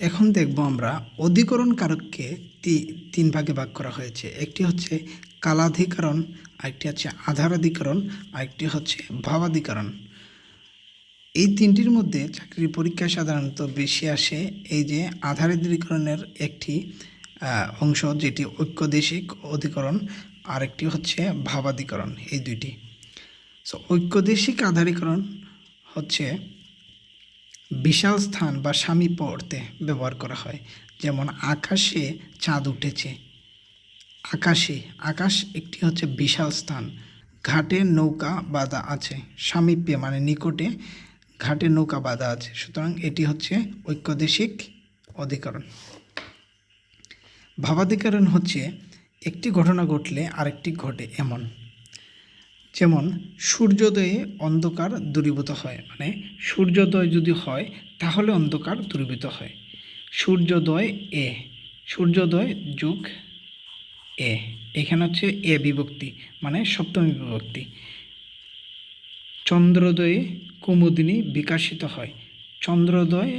এখন দেখব আমরা অধিকরণ কারককে তিন ভাগে ভাগ করা হয়েছে। একটি হচ্ছে কালাধিকরণ, আরেকটি হচ্ছে আধারাধিকরণ, আরেকটি হচ্ছে ভাবাধিকরণ। এই তিনটির মধ্যে চাকরির পরীক্ষায় সাধারণত বেশি আসে এই যে আধারাধিকরণের একটি অংশ যেটি ঐক্যদেশিক অধিকরণ, আরেকটি হচ্ছে ভাবাধিকরণ, এই দুইটি। সো ঐক্যদেশিক আধারীকরণ হচ্ছে বিশাল স্থান বা সামীপ্য অর্থে ব্যবহার করা হয়। যেমন আকাশে চাঁদ উঠেছে। আকাশে, আকাশ একটি হচ্ছে বিশাল স্থান। ঘাটে নৌকা বাঁধা আছে। সামীপ্যে মানে নিকটে ঘাটে নৌকা বাঁধা আছে। সুতরাং এটি হচ্ছে ঐক্যদেশিক অধিকরণ। ভাবাধিকরণ হচ্ছে একটি ঘটনা ঘটলে আরেকটি ঘটে এমন। যেমন সূর্যোদয়ে অন্ধকার দূরীভূত হয় মানে সূর্যোদয় যদি হয়, তাহলে অন্ধকার দূরীভূত হয়। সূর্যোদয় এ, সূর্যোদয় যুগ এ, এখানে হচ্ছে এ বিভক্তি মানে সপ্তমী বিভক্তি। চন্দ্রোদয়ে কুমুদিনী বিকাশিত হয়। চন্দ্রোদয়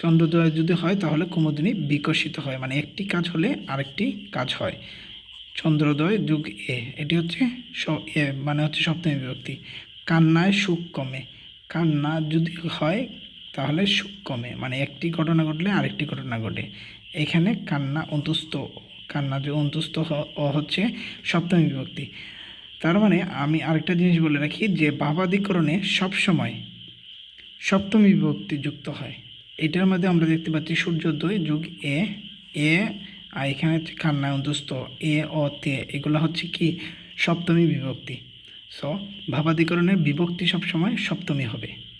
চন্দ্রোদয় যদি হয়, তাহলে কুমুদিনী বিকশিত হয় মানে একটি কাজ হলে আরেকটি কাজ হয়। চন্দ্রোদয় যুগ এ। এটি হচ্ছে এ মানে হচ্ছে সপ্তমী বিভক্তি। কান্নায় সুখ কমে। কান্না যদি হয়, তাহলে সুখ কমে। মানে একটি ঘটনা ঘটলে আরেকটি ঘটনা ঘটে। এখানে কান্না অন্তুস্ত কান্না যে ও হচ্ছে সপ্তমী বিভক্তি। তার মানে আমি আরেকটা জিনিস বলে রাখি যে ভাবাধিকরণে সবসময় সপ্তমী বিভক্তি যুক্ত হয়। এটার মধ্যে আমরা দেখতে পাচ্ছি সূর্যোদয় যুগ এ এ আর এখানে হচ্ছে কান্নায় অন্তস্থ এ, অ, তে, এগুলো হচ্ছে কি? সপ্তমী বিভক্তি। সো ভাবাধিকরণের বিভক্তি সবসময় সপ্তমী হবে।